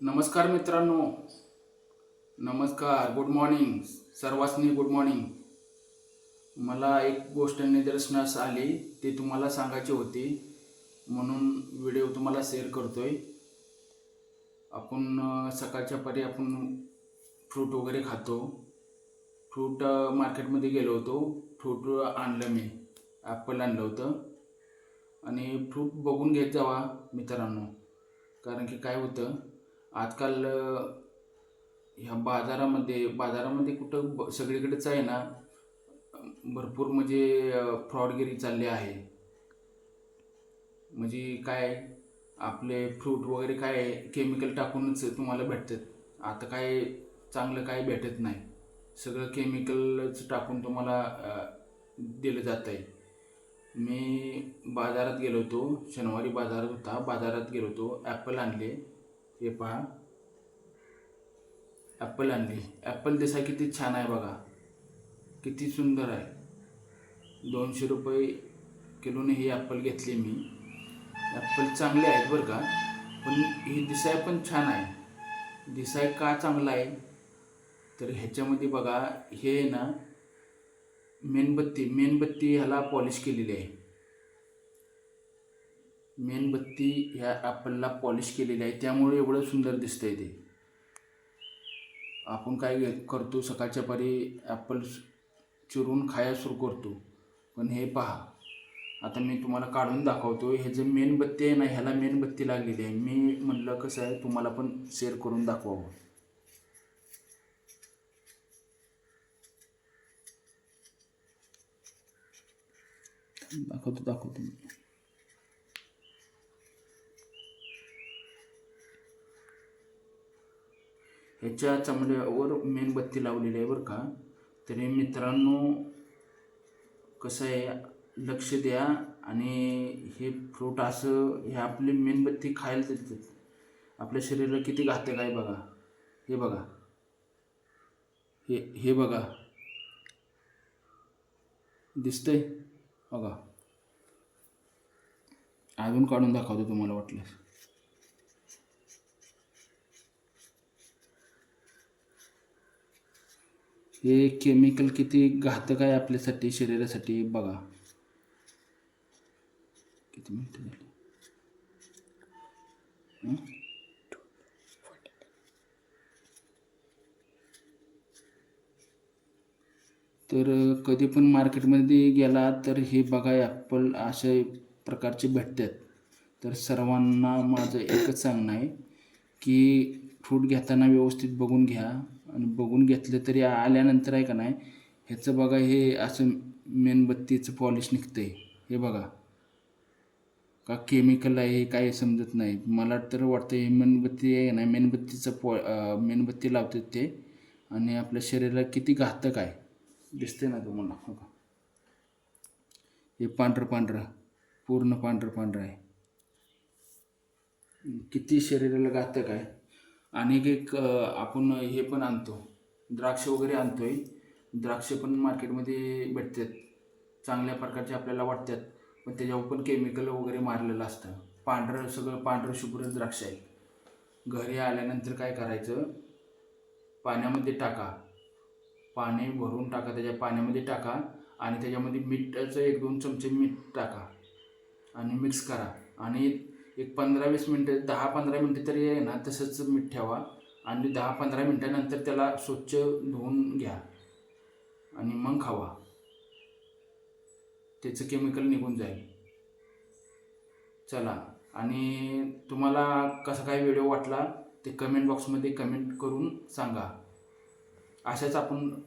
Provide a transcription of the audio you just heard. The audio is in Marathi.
नमस्कार मित्रांनो. नमस्कार. गुड मॉर्निंग सर्वांसनी गुड मॉर्निंग मला एक गोष्ट निदर्शनास आली. ती तुम्हाला सांगायची होती. म्हणून व्हिडिओ तुम्हाला शेअर करतो आहे आपण सकाळच्या परी आपण फ्रूट वगैरे खातो. फ्रूट मार्केटमध्ये गेलो होतो. फ्रूट आणलं मी. ॲपल आणलं होतं. आणि फ्रूट बघून घेत जावा मित्रांनो. कारण की काय होतं आजकाल ह्या बाजारामध्ये बाजारामध्ये कुठं ब सगळीकडेच आहे ना भरपूर म्हणजे फ्रॉडगिरी चालली आहे. म्हणजे काय आपले फ्रूट वगैरे काय केमिकल टाकूनच तुम्हाला भेटतात. आता काय चांगलं काय भेटत नाही. सगळं केमिकलच टाकून तुम्हाला दिलं जात आहे मी बाजारात गेलो होतो शनिवारी बाजारात होता बाजारात गेलो होतो ॲपल आणले. हे पहा. ॲपल आणली. ॲपल दिसा किती छान आहे बघा. किती सुंदर आहे. दोनशे रुपये किलोने ही ॲपल घेतली मी. ॲपल चांगले आहेत बरं का. पण ही दिसाय पण छान आहे. दिसाय का चांगला आहे? तर ह्याच्यामध्ये बघा हे आहे ना मेणबत्ती. मेणबत्ती ह्याला पॉलिश केलेली आहे. मेणबत्ती ह्या ॲपलला पॉलिश केलेली आहे. त्यामुळे एवढं सुंदर दिसतं आहे ते. आपण काय करतो सकाळच्या पारी ॲपल चिरून खायला सुरू करतो. पण हे पहा आता मी तुम्हाला काढून दाखवतो हे जे मेणबत्ती आहे ना ह्याला मेणबत्ती लागलेली आहे. मी म्हणलं कसं आहे तुम्हाला पण शेअर करून दाखवावं. दाखवतो दाखवतो मी. ह्याच्या चामड्यावर मेणबत्ती लावलेली आहे बरं का. तरी मित्रांनो कसं आहे लक्ष द्या आणि हे फ्रूट असं हे आपली मेणबत्ती खायला देतात. आपल्या शरीराला किती घातक आहे बघा. हे बघा. हे हे बघा. दिसतंय? बघा. अजून काढून दाखवतो तुम्हाला वाटल्यास. हे केमिकल किती घातक आहे आपल्यासाठी शरीरासाठी बघा. किती मिनटं झाली? तर कधी पण मार्केटमध्ये गेला तर हे बघा ॲपल अशा प्रकारचे भेटतात. तर सर्वांना माझं एकच सांगणं आहे की फ्रूट घेताना व्यवस्थित बघून घ्या. आणि बघून घेतलं तरी आल्यानंतर आहे का नाही ह्याचं बघा हे असं मेणबत्तीचं पॉलिश निघतं आहे हे बघा. का केमिकल आहे हे काय समजत नाही. मला तर वाटतं हे मेणबत्ती आहे ना मेणबत्तीचं पॉ मेणबत्ती लावतात ते. आणि आपल्या शरीराला किती घातक आहे. दिसते ना तुम्हाला? हो का? हे पांढरं पांढरं पूर्ण पांढरं पांढरं आहे. किती शरीराला घातक आहे. आणि एक आपण हे पण आणतो. द्राक्ष वगैरे आणतो आहे द्राक्ष पण मार्केटमध्ये भेटतात. चांगल्या प्रकारचे आपल्याला वाटतात. पण त्याच्यावर पण केमिकल वगैरे मारलेलं असतं. पांढरं सगळं पांढरं शुभ्र द्राक्ष आहे घरी आल्यानंतर काय करायचं? पाण्यामध्ये टाका. पाणी भरून टाका. त्याच्या पाण्यामध्ये टाका आणि त्याच्यामध्ये मीठाचं एक दोन चमचे मीठ टाका. आणि मिक्स करा. आणि एक पंधरा वीस मिनटं दहा पंधरा मिनटं तरी आहे ना तसंच मीठ ठेवा. आणि दहा पंधरा मिनटानंतर त्याला स्वच्छ धुवून घ्या. आणि मग खावा. त्याचं केमिकल निघून जाईल. चला. आणि तुम्हाला कसा काय व्हिडिओ वाटला ते कमेंट बॉक्समध्ये कमेंट करून सांगा. अशाच आपण